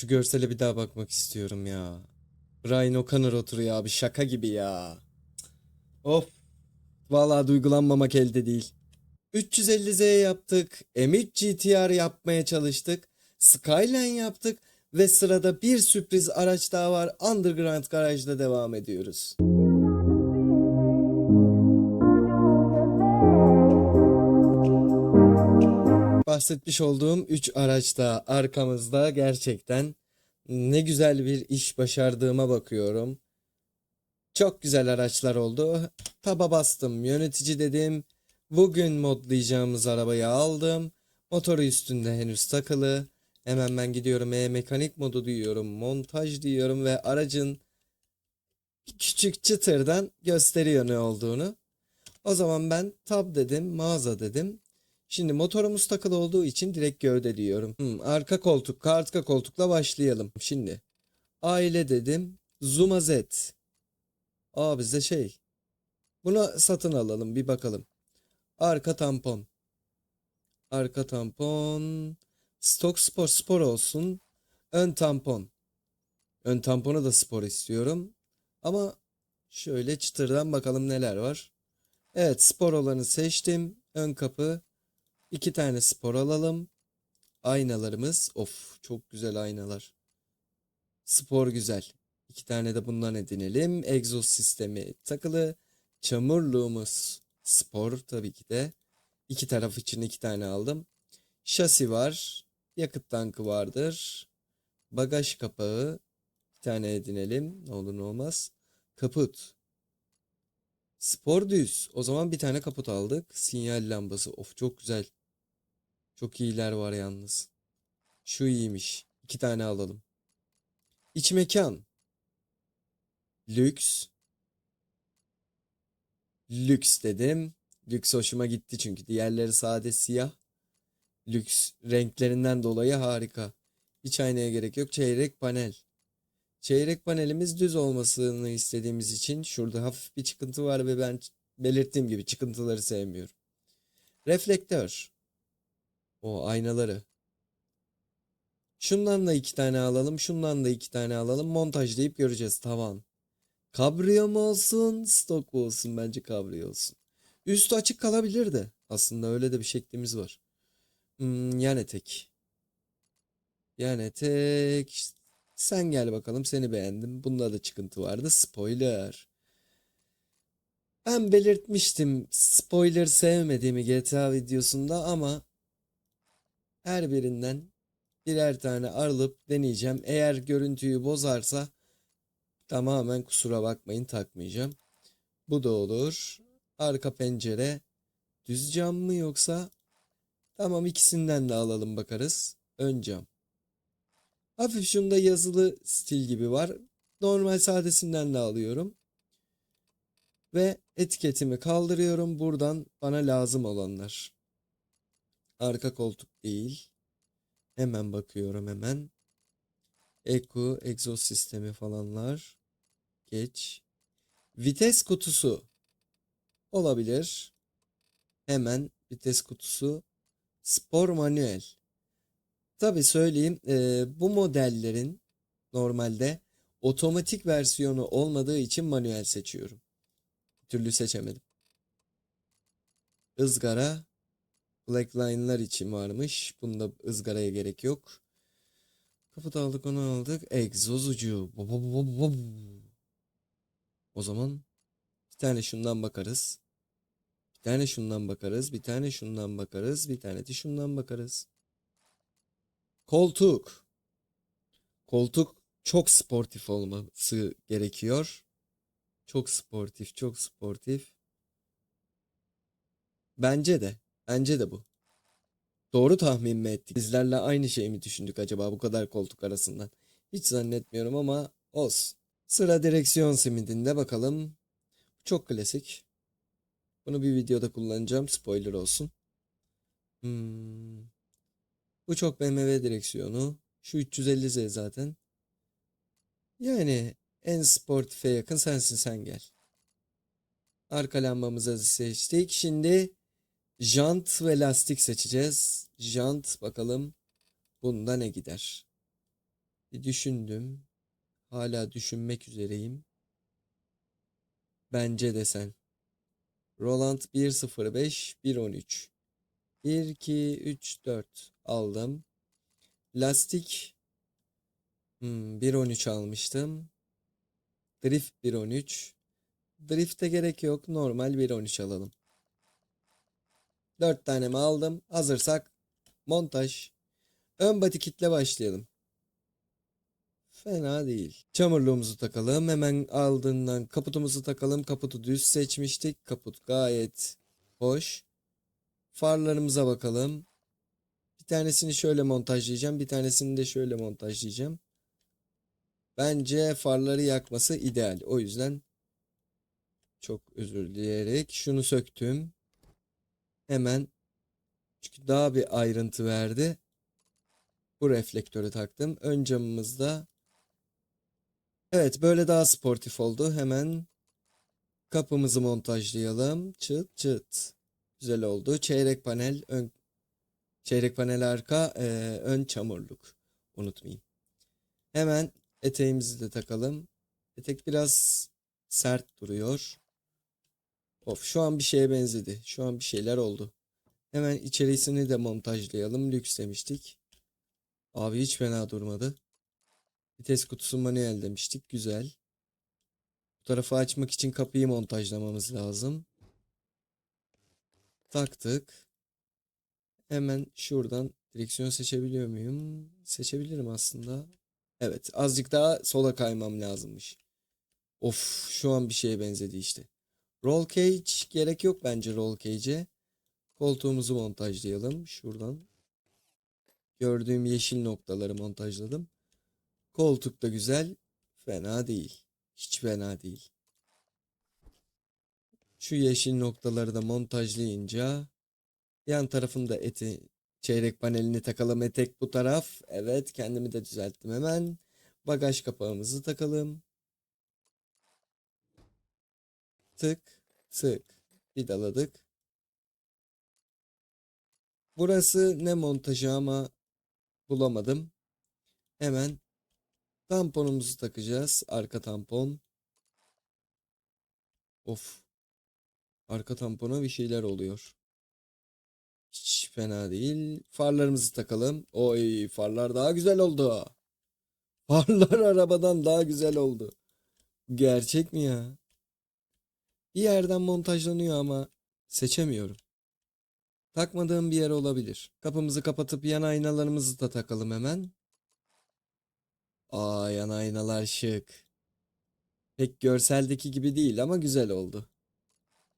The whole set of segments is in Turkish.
Şu görsele bir daha bakmak istiyorum ya. Brian O'Connor oturuyor abi şaka gibi ya. Of. Vallahi duygulanmamak elde değil. 350Z yaptık. M3 GTR yapmaya çalıştık. Skyline yaptık. Ve sırada bir sürpriz araç daha var. Underground Garaj'da devam ediyoruz. Bahsetmiş olduğum 3 araç da arkamızda gerçekten ne güzel bir iş başardığıma bakıyorum. Çok güzel araçlar oldu. Taba bastım, yönetici dedim. Bugün modlayacağımız arabayı aldım. Motoru üstünde henüz takılı. Hemen ben gidiyorum e-mekanik modu diyorum, montaj diyorum ve aracın küçük çıtırdan gösteriyor ne olduğunu. O zaman ben tab dedim, mağaza dedim. Şimdi motorumuz takılı olduğu için direkt gövde diyorum. Hmm, arka koltuk, arka koltukla başlayalım. Şimdi aile dedim. Zuma Z. Aa bizde şey. Bunu satın alalım bir bakalım. Arka tampon. Arka tampon. Stok spor spor olsun. Ön tampon. Ön tamponu da spor istiyorum. Ama şöyle çıtırdan bakalım neler var. Evet spor olanı seçtim. Ön kapı. İki tane spor alalım. Aynalarımız. Of çok güzel aynalar. Spor güzel. İki tane de bundan edinelim. Egzoz sistemi takılı. Çamurluğumuz spor tabii ki de. İki taraf için iki tane aldım. Şasi var. Yakıt tankı vardır. Bagaj kapağı. Bir tane edinelim. Ne olur ne olmaz. Kaput. Spor düz. O zaman bir tane kaput aldık. Sinyal lambası. Of çok güzel. Çok iyiler var yalnız. Şu iyiymiş. İki tane alalım. İç mekan. Lüks. Lüks dedim. Lüks hoşuma gitti çünkü diğerleri sade siyah. Lüks renklerinden dolayı harika. Hiç aynaya gerek yok. Çeyrek panel. Çeyrek panelimiz düz olmasını istediğimiz için şurada hafif bir çıkıntı var ve ben belirttiğim gibi çıkıntıları sevmiyorum. Reflektör. O aynaları. Şundan da iki tane alalım. Şundan da iki tane alalım. Montajlayıp göreceğiz. Tavan. Kabriyo mu olsun? Stok mu olsun? Bence kabriyo olsun. Üstü açık kalabilir de. Aslında öyle de bir şeklimiz var. Hmm, yan etek. Yan etek. Sen gel bakalım. Seni beğendim. Bunda da çıkıntı vardı. Spoiler. Ben belirtmiştim spoiler sevmediğimi GTA videosunda ama her birinden birer tane alıp deneyeceğim. Eğer görüntüyü bozarsa tamamen kusura bakmayın takmayacağım. Bu da olur. Arka pencere düz cam mı yoksa tamam ikisinden de alalım bakarız. Ön cam. Hafif şunda yazılı stil gibi var. Normal sadesinden de alıyorum. Ve etiketimi kaldırıyorum. Buradan bana lazım olanlar. Arka koltuk değil. Hemen bakıyorum hemen. Eco, egzoz sistemi falanlar. Geç. Vites kutusu. Olabilir. Hemen vites kutusu. Spor manuel. Tabi söyleyeyim e, bu modellerin normalde otomatik versiyonu olmadığı için manuel seçiyorum. Bir türlü seçemedim. Izgara Blackline'lar için varmış. Bunda ızgaraya gerek yok. Kaput aldık onu aldık. Egzoz ucu. O zaman bir tane şundan bakarız. Bir tane şundan bakarız. Bir tane şundan bakarız. Bir tane de şundan bakarız. Koltuk. Koltuk çok sportif olması gerekiyor. Çok sportif, çok sportif. Bence de. Bence de bu. Doğru tahmin mi ettik? Bizlerle aynı şey mi düşündük acaba bu kadar koltuk arasından? Hiç zannetmiyorum ama olsun. Sıra direksiyon simidinde bakalım. Çok klasik. Bunu bir videoda kullanacağım. Spoiler olsun. Hmm. Bu çok BMW direksiyonu. Şu 350Z zaten. Yani en sportife yakın sensin sen gel. Arka lambamızı seçtik. Şimdi jant ve lastik seçeceğiz. Jant bakalım bunda ne gider. Bir düşündüm. Hala düşünmek üzereyim. Bence de sen. Roland 105 113. 1 2 3 4 aldım. Lastik hmm, 1.13 almıştım. Drift 1.13. Drift'e gerek yok. Normal 1.13 alalım. 4 tane mi aldım? Hazırsak montaj. Ön body kitle başlayalım. Fena değil. Çamurluğumuzu takalım. Hemen ardından kaputumuzu takalım. Kaputu düz seçmiştik. Kaput gayet hoş. Farlarımıza bakalım. Bir tanesini şöyle montajlayacağım. Bir tanesini de şöyle montajlayacağım. Bence farları yakması ideal. O yüzden çok özür dileyerek şunu söktüm. Hemen çünkü daha bir ayrıntı verdi. Bu reflektörü taktım. Ön camımızda Evet böyle daha sportif oldu. Hemen kapımızı montajlayalım. Çıt çıt. Güzel oldu. Çeyrek panel ön çeyrek panel arka e, ön çamurluk. Unutmayayım. Hemen eteğimizi de takalım. Etek biraz sert duruyor. Of şu an bir şeye benzedi. Şu an bir şeyler oldu. Hemen içerisini de montajlayalım. Lüks demiştik. Abi hiç fena durmadı. Vites kutusu manuel demiştik. Güzel. Bu tarafı açmak için kapıyı montajlamamız lazım. Taktık. Hemen şuradan direksiyon seçebiliyor muyum? Seçebilirim aslında. Evet, azıcık daha sola kaymam lazımmış. Of, şu an bir şeye benzedi işte. Roll cage gerek yok bence roll cage'e. Koltuğumuzu montajlayalım. Şuradan gördüğüm yeşil noktaları montajladım. Koltuk da güzel. Fena değil. Hiç fena değil. Şu yeşil noktaları da montajlayınca yan tarafında eti çeyrek panelini takalım. Etek bu taraf. Evet kendimi de düzelttim hemen. Bagaj kapağımızı takalım. Tık tık. Vidaladık. Burası ne montajı ama bulamadım. Hemen Tamponumuzu takacağız. Arka tampon. Of. Arka tampona bir şeyler oluyor. Hiç fena değil. Farlarımızı takalım. Oy farlar daha güzel oldu. Farlar arabadan daha güzel oldu. Gerçek mi ya? Bir yerden montajlanıyor ama seçemiyorum. Takmadığım bir yer olabilir. Kapımızı kapatıp yan aynalarımızı da takalım hemen. Aa yan aynalar şık. Pek görseldeki gibi değil ama güzel oldu.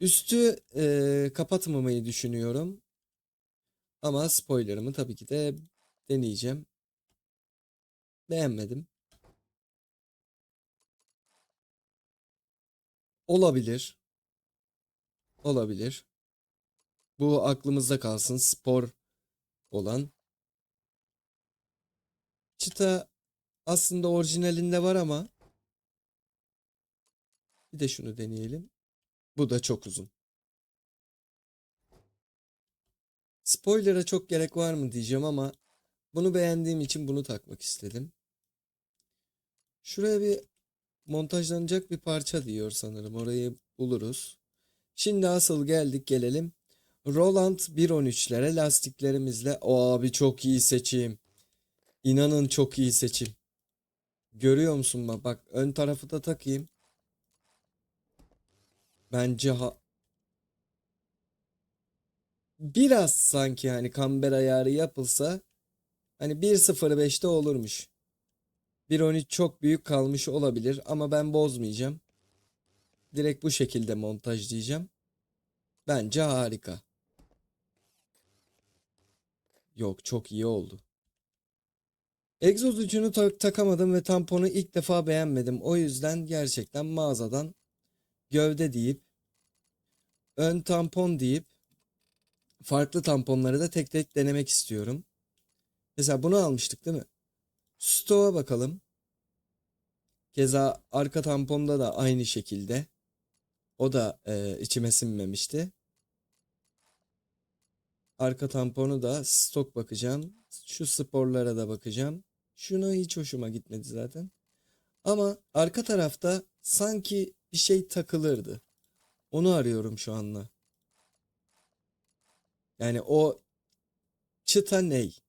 Üstü e, kapatmamayı düşünüyorum. Ama spoilerımı tabii ki de deneyeceğim. Beğenmedim. Olabilir. Olabilir. Bu aklımızda kalsın. Spor olan. Çıta aslında orijinalinde var ama bir de şunu deneyelim. Bu da çok uzun. Spoiler'a çok gerek var mı diyeceğim ama bunu beğendiğim için bunu takmak istedim. Şuraya bir montajlanacak bir parça diyor sanırım. Orayı buluruz. Şimdi asıl geldik gelelim. Roland 1.13'lere lastiklerimizle. O abi çok iyi seçim. İnanın çok iyi seçim. Görüyor musun bak bak ön tarafı da takayım. Bence ha biraz sanki hani kamber ayarı yapılsa hani 1.05'te olurmuş. 1.13 çok büyük kalmış olabilir ama ben bozmayacağım. Direkt bu şekilde montajlayacağım. Bence harika. Yok çok iyi oldu. Egzoz ucunu tak takamadım ve tamponu ilk defa beğenmedim. O yüzden gerçekten mağazadan gövde deyip ön tampon deyip farklı tamponları da tek tek denemek istiyorum. Mesela bunu almıştık değil mi? Stoğa bakalım. Keza arka tamponda da aynı şekilde. O da e, içime sinmemişti. Arka tamponu da stok bakacağım. Şu sporlara da bakacağım. Şuna hiç hoşuma gitmedi zaten. Ama arka tarafta sanki bir şey takılırdı. Onu arıyorum şu anda. Yani o çıta ney?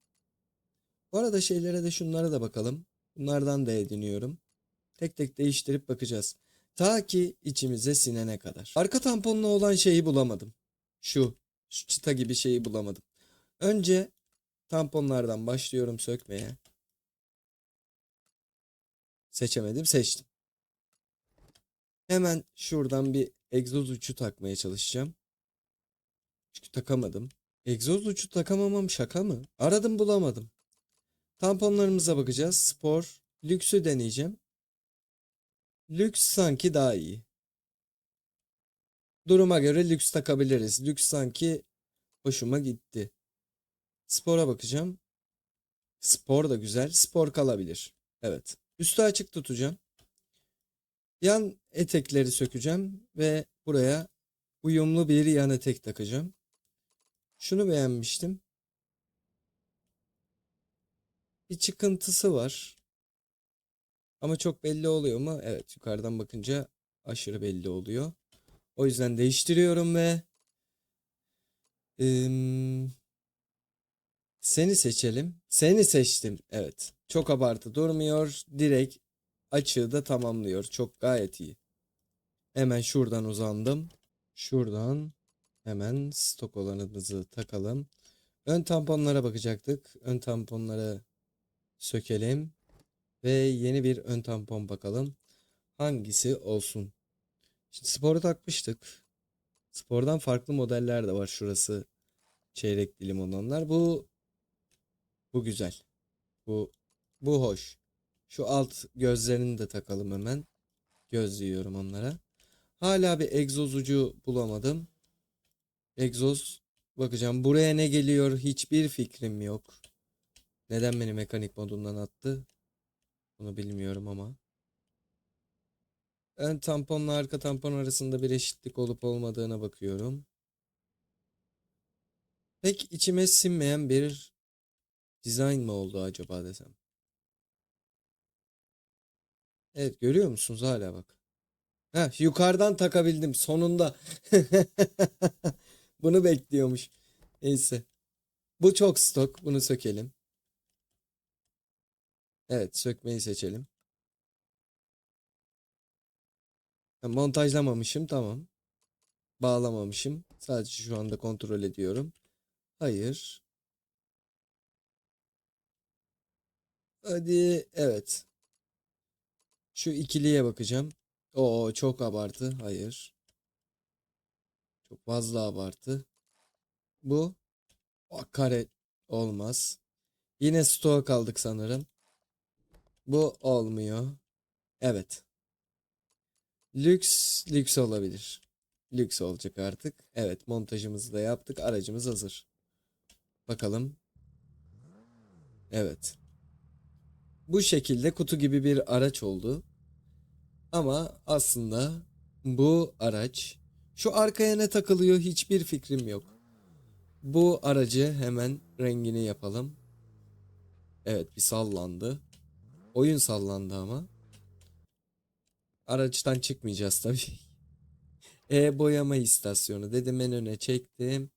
Bu arada şeylere de şunlara da bakalım. Bunlardan da ediniyorum. Tek tek değiştirip bakacağız. Ta ki içimize sinene kadar. Arka tamponlu olan şeyi bulamadım. Şu, şu çıta gibi şeyi bulamadım. Önce tamponlardan başlıyorum sökmeye. Seçemedim, seçtim. Hemen şuradan bir egzoz uçu takmaya çalışacağım. Çünkü takamadım. Egzoz uçu takamamam şaka mı? Aradım bulamadım. Tamponlarımıza bakacağız. Spor, lüksü deneyeceğim. Lüks sanki daha iyi. Duruma göre lüks takabiliriz. Lüks sanki hoşuma gitti. Spora bakacağım. Spor da güzel. Spor kalabilir. Evet. Üstü açık tutacağım. Yan etekleri sökeceğim ve buraya uyumlu bir yan etek takacağım. Şunu beğenmiştim. Bir çıkıntısı var. Ama çok belli oluyor mu? Evet, yukarıdan bakınca aşırı belli oluyor. O yüzden değiştiriyorum ve Im, seni seçelim. Seni seçtim. Evet. Çok abartı durmuyor. Direkt açığı da tamamlıyor. Çok gayet iyi. Hemen şuradan uzandım. Şuradan hemen stok olanımızı takalım. Ön tamponlara bakacaktık. Ön tamponları sökelim. Ve yeni bir ön tampon bakalım. Hangisi olsun? Şimdi sporu takmıştık. Spordan farklı modeller de var. Şurası çeyrek dilim olanlar. Bu bu güzel. Bu bu hoş. Şu alt gözlerini de takalım hemen. Gözlüyorum onlara. Hala bir egzoz ucu bulamadım. Egzoz bakacağım. Buraya ne geliyor hiçbir fikrim yok. Neden beni mekanik modundan attı? Bunu bilmiyorum ama. Ön tamponla arka tampon arasında bir eşitlik olup olmadığına bakıyorum. Pek içime sinmeyen bir dizayn mı oldu acaba desem. Evet görüyor musunuz hala bak. Heh, yukarıdan takabildim sonunda. Bunu bekliyormuş. Neyse. Bu çok stok. Bunu sökelim. Evet sökmeyi seçelim. Montajlamamışım tamam. Bağlamamışım. Sadece şu anda kontrol ediyorum. Hayır. Hadi evet. Şu ikiliye bakacağım. Oo çok abartı. Hayır. Çok fazla abartı. Bu o, kare olmaz. Yine stoğa kaldık sanırım. Bu olmuyor. Evet. Lüks, lüks olabilir. Lüks olacak artık. Evet, montajımızı da yaptık. Aracımız hazır. Bakalım. Evet. Bu şekilde kutu gibi bir araç oldu. Ama aslında bu araç şu arkaya ne takılıyor hiçbir fikrim yok. Bu aracı hemen rengini yapalım. Evet bir sallandı. Oyun sallandı ama. Araçtan çıkmayacağız tabii. E boyama istasyonu dedim en öne çektim.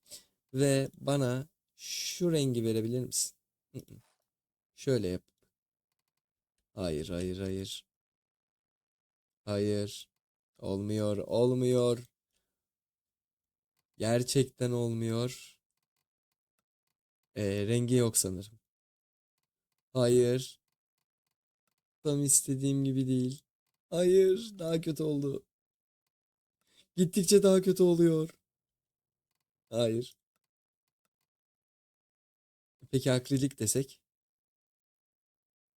Ve bana şu rengi verebilir misin? Şöyle yap. Hayır hayır hayır. Hayır. Olmuyor olmuyor. Gerçekten olmuyor. E, rengi yok sanırım. Hayır. Tam istediğim gibi değil. Hayır, daha kötü oldu. Gittikçe daha kötü oluyor. Hayır. Peki akrilik desek?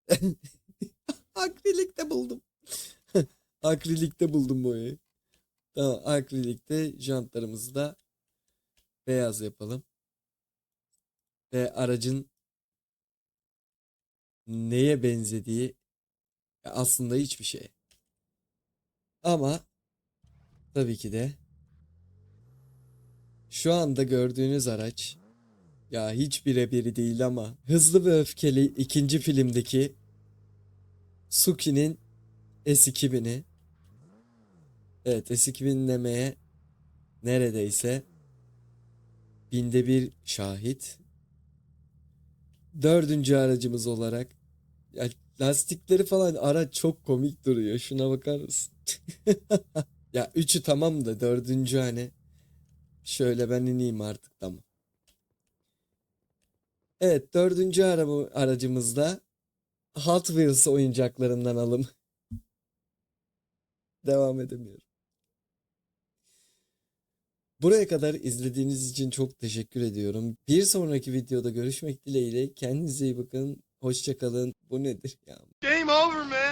Akrilikte buldum. Akrilikte buldum boyayı. Tamam, akrilikte jantlarımızı da beyaz yapalım. Ve aracın neye benzediği aslında hiçbir şey. Ama tabii ki de şu anda gördüğünüz araç ya hiç birebiri değil ama Hızlı ve Öfkeli ikinci filmdeki Suki'nin S2000'i. Evet S2000 demeye neredeyse binde bir şahit. Dördüncü aracımız olarak ya lastikleri falan araç çok komik duruyor. Şuna bakar mısın? Ya üçü tamam da dördüncü hani şöyle ben ineyim artık tamam. Evet dördüncü araba, aracımızda Hot Wheels oyuncaklarından alım. Devam edemiyorum. Buraya kadar izlediğiniz için çok teşekkür ediyorum. Bir sonraki videoda görüşmek dileğiyle. Kendinize iyi bakın. Hoşça kalın. Nedir ya? Game over, man.